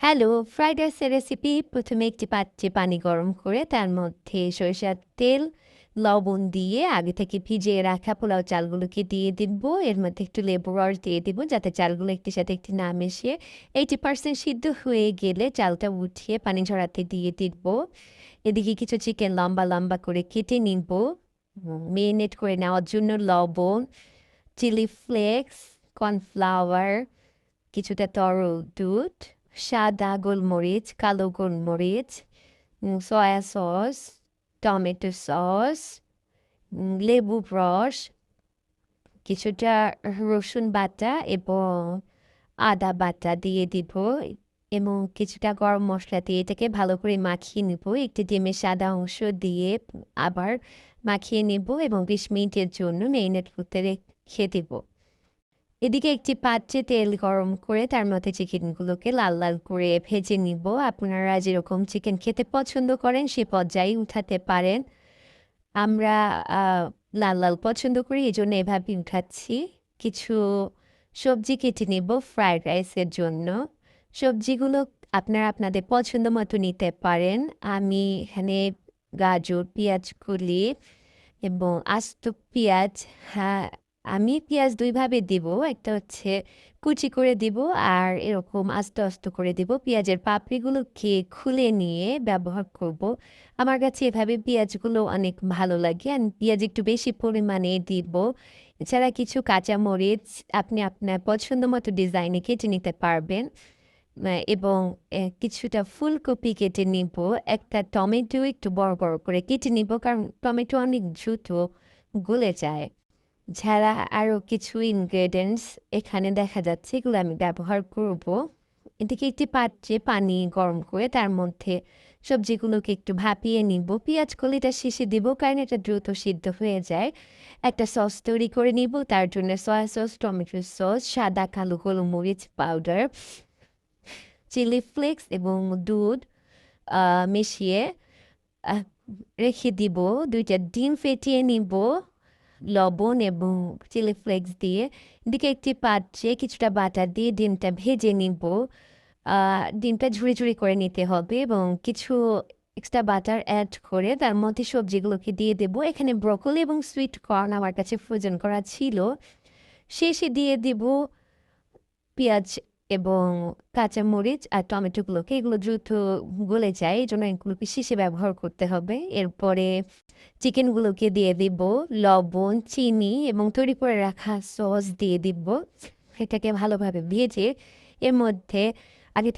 Hello, fried রাইসের recipe প্রথমে একটি পাত্রে পানি গরম করে তার মধ্যে সরিষার তেল, লবণ দিয়ে আগে থেকে ভিজিয়ে রাখা পোলাও চালগুলোকে দিয়ে দিব। এর মধ্যে একটু লেবু রস দিয়ে দিব যাতে চালগুলো একটির সাথে একটি না মিশিয়ে এইটি পার্সেন্ট সিদ্ধ হয়ে গেলে চালটা উঠিয়ে পানি ঝরাতে দিয়ে দিব। এদিকে কিছু চিকেন লম্বা লম্বা করে কেটে নিব। মেরিনেট করে নেওয়ার জন্য লবণ চিলি ফ্লেক্স কর্নফ্লাওয়ার কিছুটা তরল দুধ সাদা গোলমরিচ কালো গোলমরিচ সয়া সস টমেটো সস লেবু রস কিছুটা রসুন বাটা এবং আদা বাটা দিয়ে দিব এবং কিছুটা গরম মশলা দিয়ে এটাকে ভালো করে মাখিয়ে নিব একটি ডিমের সাদা অংশ দিয়ে আবার মাখিয়ে নিব এবং বিশ মিনিটের জন্য মেরিনেট করতে রেখে দিব এদিকে একটি পাত্রে তেল গরম করে তার মধ্যে চিকেনগুলোকে লাল লাল করে ভেজে নিব। আপনারা যেরকম চিকেন খেতে পছন্দ করেন সে পর্যায়ে উঠাতে পারেন। আমরা লাল লাল পছন্দ করি এই জন্য এভাবে উঠাচ্ছি। কিছু সবজি কেটে নিব ফ্রায়েড রাইসের জন্য। সবজিগুলো আপনারা আপনাদের পছন্দ মতো নিতে পারেন। আমি এখানে গাজর পেঁয়াজ কুলি এবং আস্ত পেঁয়াজ হ্যাঁ আমি পেঁয়াজ দুইভাবে দিব, একটা হচ্ছে কুচি করে দিব আর এরকম আস্তে আস্তে করে দিব। পেঁয়াজের পাপড়িগুলোকে খুলে নিয়ে ব্যবহার করব। আমার কাছে এভাবে পেঁয়াজগুলো অনেক ভালো লাগে আমি পেঁয়াজ একটু বেশি পরিমাণে দিব। এছাড়া কিছু কাঁচামরিচ আপনি আপনার পছন্দ মতো ডিজাইনে কেটে নিতে পারবেন। এবং কিছুটা ফুলকপি কেটে নিব। একটা টমেটো একটু বড় বড় করে কেটে নিব কারণ টমেটো অনেক দ্রুত গলে যায়। ছাড়া আরও কিছু ইনগ্রেডিয়েন্টস এখানে দেখা যাচ্ছে, এগুলো আমি ব্যবহার করব। এদিকে একটি পাত্রে পানি গরম করে তার মধ্যে সবজিগুলোকে একটু ভাপিয়ে নিব। পেঁয়াজ কলিটা শেষে দিব কারণ এটা দ্রুত সিদ্ধ হয়ে যায়। একটা সস তৈরি করে নিব, তার জন্য সয়া সস টমেটো সস সাদা কালো গোলমরিচ পাউডার চিলি ফ্লেক্স এবং দুধ মিশিয়ে রেখে দিব। দুইটা ডিম ফেটিয়ে নিব। লবণ এবং চিলি ফ্লেক্স দিয়ে এদিকে একটি পাত্রে কিছুটা বাটার দিয়ে ডিমটা ভেজে নিব। ডিমটা ঝুড়ি ঝুড়ি করে নিতে হবে এবং কিছু এক্সট্রা বাটার অ্যাড করে তার মধ্যে সবজিগুলোকে দিয়ে দেব। এখানে ব্রকলি এবং সুইট কর্ন আমার কাছে ফ্রোজেন করা ছিল। শেষে দিয়ে দিব পেঁয়াজ এবং কাঁচামরিচ আর টমেটোগুলোকে এগুলো দ্রুত গলে যায়, এই জন্য এগুলোকে শিশে ব্যবহার করতে হবে। এরপরে চিকেনগুলোকে দিয়ে দিব, লবণ, চিনি এবং তৈরি করে রাখা সস দিয়ে দিব। এটাকে ভালোভাবে ভেজে এর মধ্যে